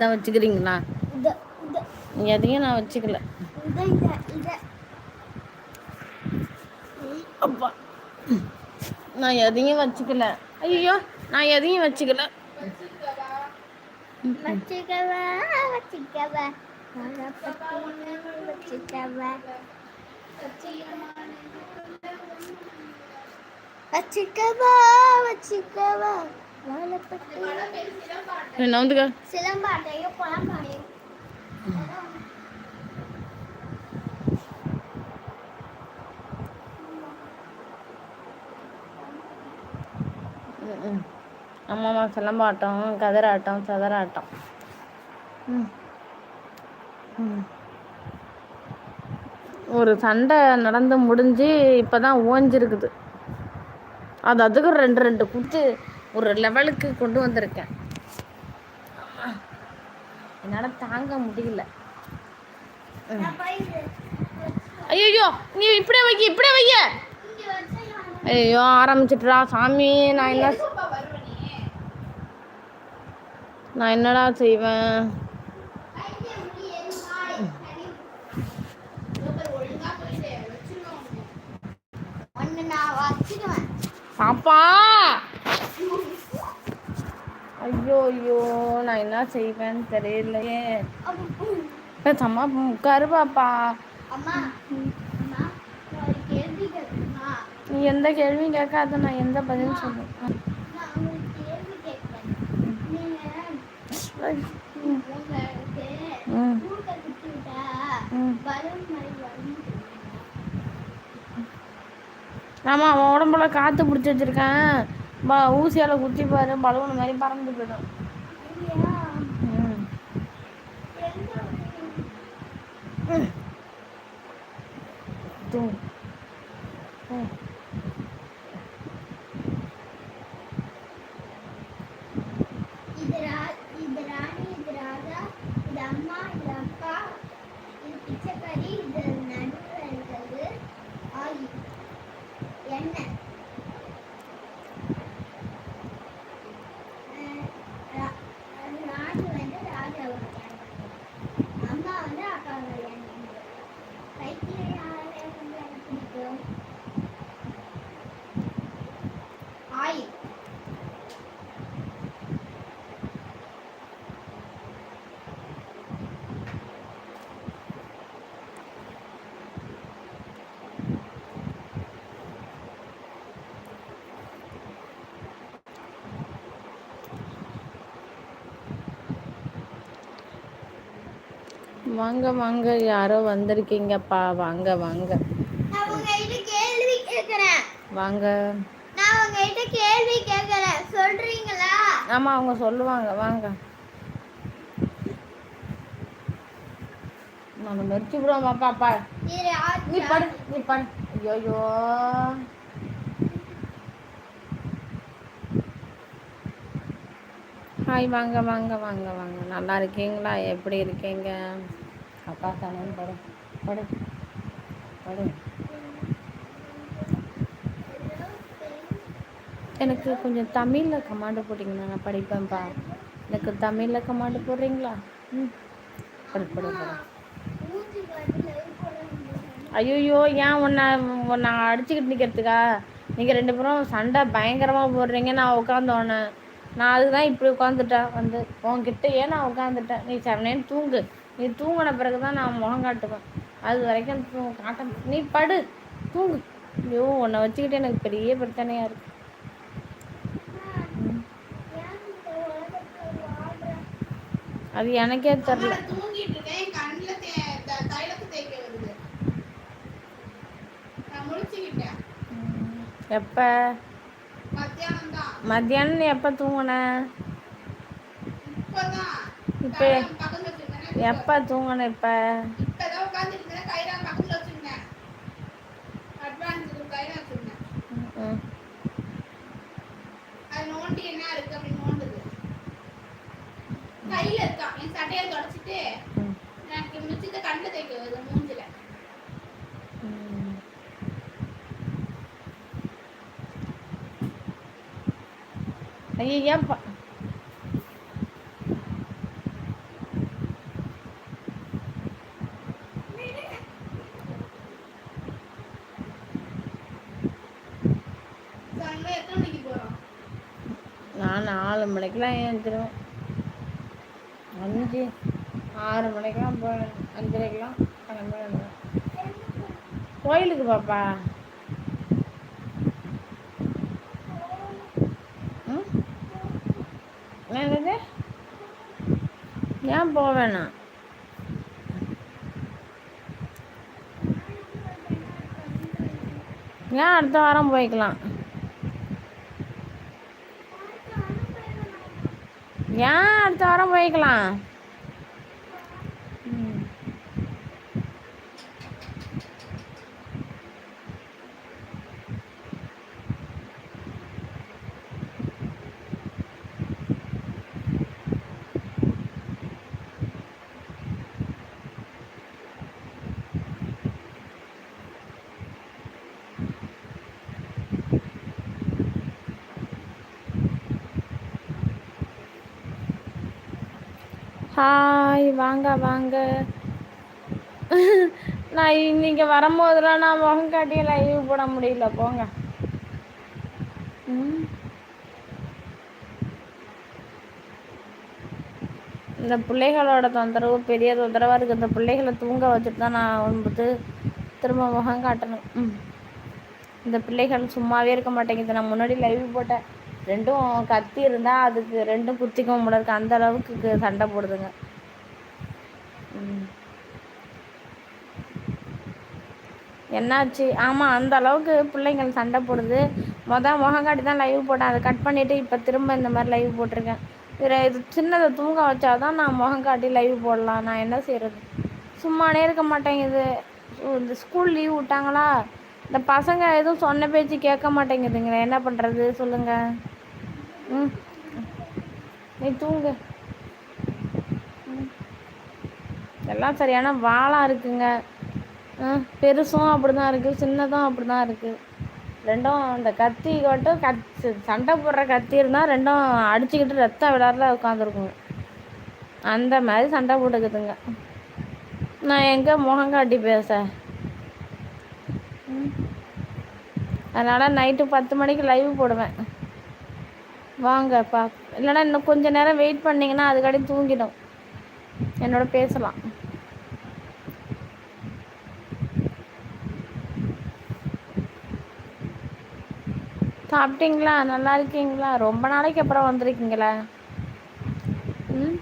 தான் வச்சுக்கிறீங்களா? இத இத எதையும் நான் வச்சுக்கல. இத இத இத அப்பா. நான் எதையும் வச்சுக்கல. ஐயோ நான் எதையும் வச்சுக்கல. வச்சுக்கவ வச்சுக்கவ. மரப்பட்டி நவுந்துக்க சிலம்பாட்டையும் புலம்பாடையும் ம் ஆமாம்மா சிலம்பாட்டம் கதிராட்டம் சதுராட்டம். ஒரு சண்டை நடந்து முடிஞ்சு இப்போ தான் ஓஞ்சிருக்குது. அது அதுக்கு ரெண்டு ரெண்டு கொடுத்து ஒரு லெவலுக்கு கொண்டு வந்திருக்கேன். என்னால் தாங்க முடியல. ஐயோ நீ இப்படியே வைக்க இப்படியே வைக்க ஐயோ ஆரம்பிச்சிட்டுடா சாமி நான் என்ன நான் என்னடா செய்வேன்? பாப்பா! ஐயோ ஐயோ நான் என்ன செய்வேன்னு தெரியலையே. அம்மா கேட்கணுமா? நீ எந்த கேள்வியும் கேட்காத நான் எந்த பதிலும் சொல்லுவேன். ஆமாம் அவன் உடம்புல காற்று பிடிச்சி வச்சிருக்கேன். பா ஊசியால் குத்தி பாரு பலவன மாதிரி பறந்து போயிடும். தூங்கு ம் இது இது ராணி, இது ராஜா, இது அம்மா, இது அப்பா, இது பிச்சைக்காரி, இது நடுவுல இருக்கிறது ஆயி. எண்ணெய். அஹ் ரா- ராணி வந்து ராஜாவோட கல்யாணம். அம்மா வந்து அக்காவோட கல்யாணம். கைத்தில யாரை வந்து எனக்கு பிடிக்கும்? ஆயி. வாங்க வாங்க. யாரோ வந்திருக்கீங்கப்பா வாங்க வாங்க. நான் உங்ககிட்ட கேள்வி கேட்கிறேன் வாங்க. நான் உங்ககிட்ட கேள்வி கேட்கிறேன் சொல்றீங்களா? ஆமாம் அவங்க சொல்லுவாங்க. வாங்க. நான் மெரிச்சு விடுவோம் பாப்பா நீ படு நீ படு. ஐயோ ஹாய் வாங்க வாங்க வாங்க வாங்க. நல்லா இருக்கீங்களா? எப்படி இருக்கீங்க? அப்பா தானே படு படு படு எனக்கு கொஞ்சம் தமிழில் கமாண்டு போட்டிங்கன்னா நான் படிப்பேன்ப்பா எனக்கு தமிழில் கமாண்டு போடுறீங்களா? ம். படு படு படு ஐயோ ஏன் உன்னை நான் அடிச்சுக்கிட்டு நிற்கிறதுக்கா நீங்கள் ரெண்டு பேரும் சண்டை பயங்கரமாக போடுறீங்க நான் உட்காந்தோன்னே நான் அதுதான் இப்படி உட்காந்துட்டேன் வந்து உன்கிட்டயே நான் உட்காந்துட்டேன் நீ செவனேன்னு தூங்கு. நீ தூங்கின பிறகு தான் நான் முகம் காட்டுவேன். அது வரைக்கும் தூ காட்ட நீ படு தூங்கு. ஐயோ உன்னை வச்சுக்கிட்டு எனக்கு பெரிய பிரச்சனையாக இருக்கு? அது எனக்கே தெரில. எப்போ? மத்தியானம் எப்போ தூங்குன? இப்போ எப்போ தூங்குன இப்போ? கையில இருக்கான் என் சட்டையை தொடச்சிட்டு எனக்கு மிச்சத்தை கண்ணில் தேய்க்க வருது மூஞ்சில. ஐயோ நாலு மணிக்கெலாம் ஏந்திருவேன் அஞ்சு ஆறு மணிக்கெலாம் போ அஞ்சரைக்கெலாம் கிளம்பி வந்துடுவேன் கோயிலுக்கு பாப்பா? என்னது? ஏன் போவேண்ணா ஏன் அடுத்த வாரம் போய்க்கலாம்? ஏன் அடுத்த வாரம் போய்க்கலாம் ம். ஹாய் வாங்க வாங்க. நான் இன்னைக்கு வரும்போதெல்லாம் நான் முகம் காட்டி லைவ் போட முடியல. போங்க. இந்த பிள்ளைகளோட தொந்தரவு பெரிய தொந்தரவாக இருக்குது இந்த பிள்ளைகளை தூங்க வச்சுட்டு தான் நான் வந்து திரும்ப முகம் காட்டணும். ம். இந்த பிள்ளைகள் சும்மாவே இருக்க மாட்டேங்குது. நான் முன்னாடி லைவ் போட்டேன். ரெண்டும் கத்தி இருந்தால் அதுக்கு ரெண்டும் குத்திக்கவும் முடியாது அந்த அளவுக்கு சண்டை போடுதுங்க. என்னாச்சு? ஆமாம் அந்த அளவுக்கு பிள்ளைங்கள் சண்டை போடுது. மொதல் முகங்காட்டி தான் லைவ் போட்டேன். அதை கட் பண்ணிவிட்டு இப்போ திரும்ப இந்த மாதிரி லைவ் போட்டிருக்கேன். இதில் இது சின்னதை தூங்க வச்சாதான் நான் முகம் காட்டி லைவ் போடலாம். நான் என்ன செய்கிறது சும்மானே இருக்க மாட்டேங்குது இந்த ஸ்கூல் லீவ் விட்டாங்களா? இந்த பசங்க எதுவும் சொன்ன பேச்சு கேட்க மாட்டேங்குதுங்களே. என்ன பண்ணுறது சொல்லுங்கள் ம். நீ தூங்கு. எல்லாம் சரியான வாளாக இருக்குங்க. பெருசும் அப்படி தான் இருக்குது சின்னதும் அப்படி தான் இருக்குது ரெண்டும் இந்த கத்தி மட்டும் கத் சண்டை போடுற கத்தி இருந்தால் ரெண்டும் அடிச்சுக்கிட்டு ரத்தம் விளாட்ல உட்காந்துருக்குங்க அந்த மாதிரி சண்டை போட்டுக்குதுங்க. நான் எங்கே முகங்காட்டி பேச? அதனால் நைட்டு பத்து மணிக்கு லைவ் போடுவேன். வாங்க பா இல்லைன்னா இன்னும் கொஞ்சம் நேரம் வெயிட் பண்ணிங்கன்னா அதுக்காடி தூங்கிடும். என்னோட பேசலாம். சாப்பிட்டீங்களா? நல்லா இருக்கீங்களா? ரொம்ப நாளைக்கு அப்புறம் வந்திருக்கீங்களா? ம்?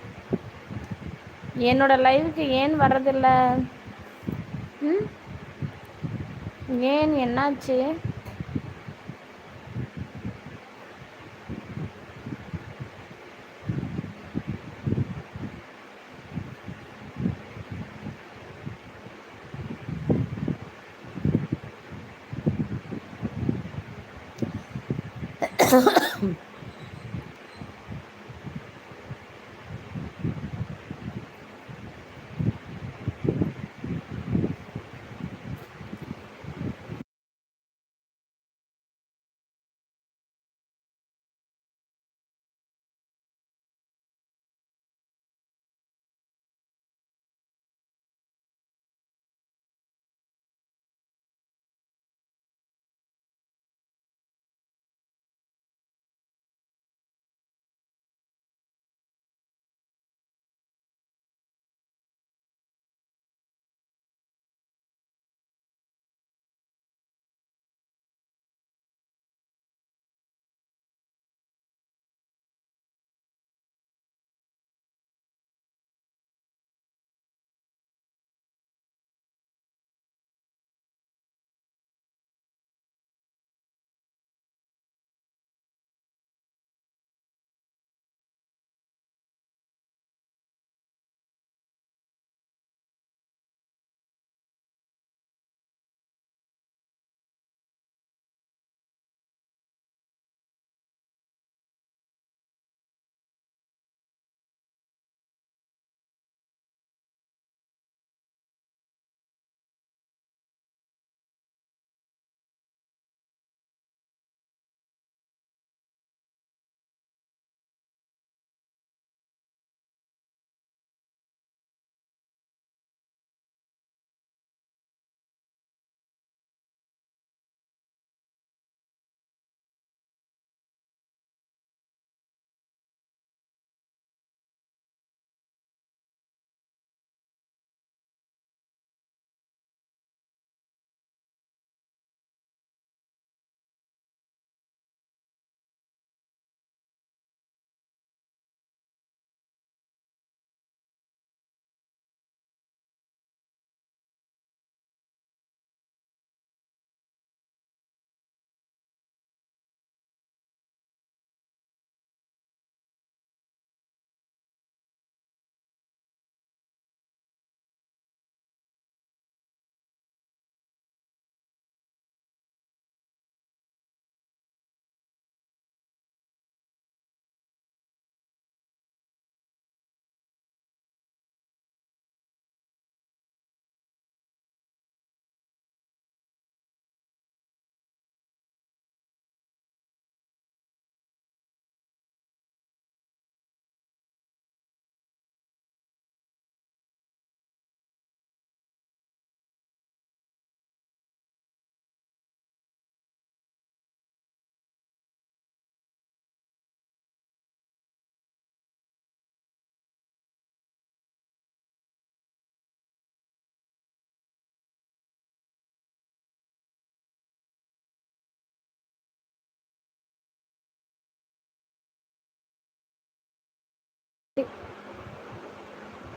என்னோட லைவுக்கு ஏன் வர்றதில்ல? ம்? ஏன்? என்னாச்சு?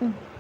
ம்